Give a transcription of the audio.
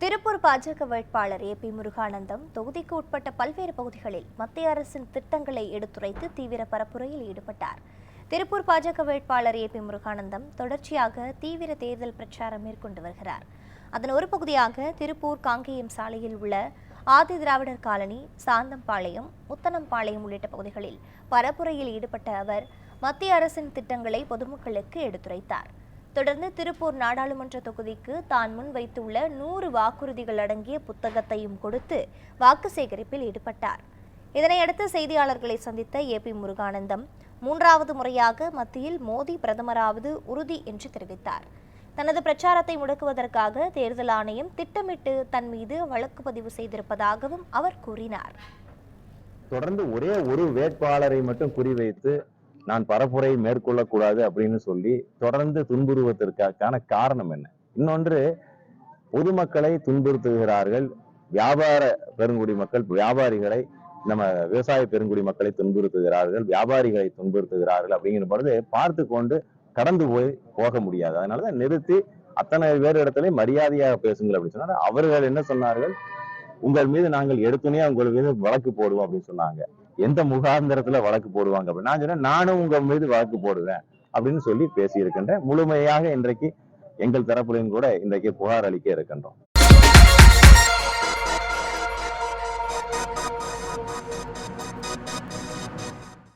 திருப்பூர் பாஜக வேட்பாளர் ஏ பி முருகானந்தம் தொகுதிக்கு உட்பட்ட பல்வேறு பகுதிகளில் மத்திய அரசின் திட்டங்களை எடுத்துரைத்து தீவிர பரப்புரையில் ஈடுபட்டார். திருப்பூர் பாஜக வேட்பாளர் ஏ பி முருகானந்தம் தொடர்ச்சியாக தீவிர தேர்தல் பிரச்சாரம் மேற்கொண்டு வருகிறார். அதன் ஒரு பகுதியாக திருப்பூர் காங்கேயம் சாலையில் உள்ள ஆதி திராவிடர் காலனி சாந்தம்பாளையம் முத்தனம்பாளையம் உள்ளிட்ட பகுதிகளில் பரப்புரையில் ஈடுபட்ட அவர் மத்திய அரசின் திட்டங்களை பொதுமக்களுக்கு எடுத்துரைத்தார். தொடர்ந்து திருப்பூர் நாடாளுமன்ற தொகுதிக்கு தான் முன்வைத்துள்ள நூறு வாக்குறுதிகள் அடங்கிய புத்தகத்தையும் கொடுத்து வாக்கு சேகரிப்பில் ஈடுபட்டார். இதனையடுத்து செய்தியாளர்களை சந்தித்த ஏ பி முருகானந்தம் மூன்றாவது முறையாக மத்தியில் மோடி பிரதமராவது உறுதி என்று தெரிவித்தார். தனது பிரச்சாரத்தை முடக்குவதற்காக தேர்தல் ஆணையம் திட்டமிட்டு தன் மீது வழக்கு பதிவு செய்திருப்பதாகவும் அவர் கூறினார். தொடர்ந்து ஒரே ஒரு வேட்பாளரை மட்டும் குறிவைத்து நான் பரப்புரை மேற்கொள்ளக்கூடாது அப்படின்னு சொல்லி தொடர்ந்து துன்புறுவதற்கான காரணம் என்ன? இன்னொன்று பொதுமக்களை துன்புறுத்துகிறார்கள். வியாபார பெருங்குடி மக்கள் வியாபாரிகளை நம்ம விவசாய பெருங்குடி மக்களை துன்புறுத்துகிறார்கள். வியாபாரிகளை துன்புறுத்துகிறார்கள் அப்படிங்கிற பொழுது பார்த்து கொண்டு கடந்து போய் போக முடியாது. அதனாலதான் நிறுத்தி அத்தனை பேர் இடத்துல மரியாதையாக பேசுங்கள் அப்படின்னு சொன்னாங்க அவர்கள் என்ன சொன்னார்கள்? உங்கள் மீது நாங்கள் எடுத்துனே உங்கள் மீது வழக்கு போடுவோம் அப்படின்னு சொன்னாங்க. எந்த முகாந்திரத்துல வழக்கு போடுவாங்க அப்படின்னு நான் சொன்னேன் நானும் உங்க மீது வழக்கு போடுவேன் அப்படின்னு சொல்லி பேசியிருக்கின்றேன் முழுமையாக இன்றைக்கு எங்கள் தரப்புலையும் கூட இன்றைக்கு புகார் அளிக்க இருக்கின்றோம்.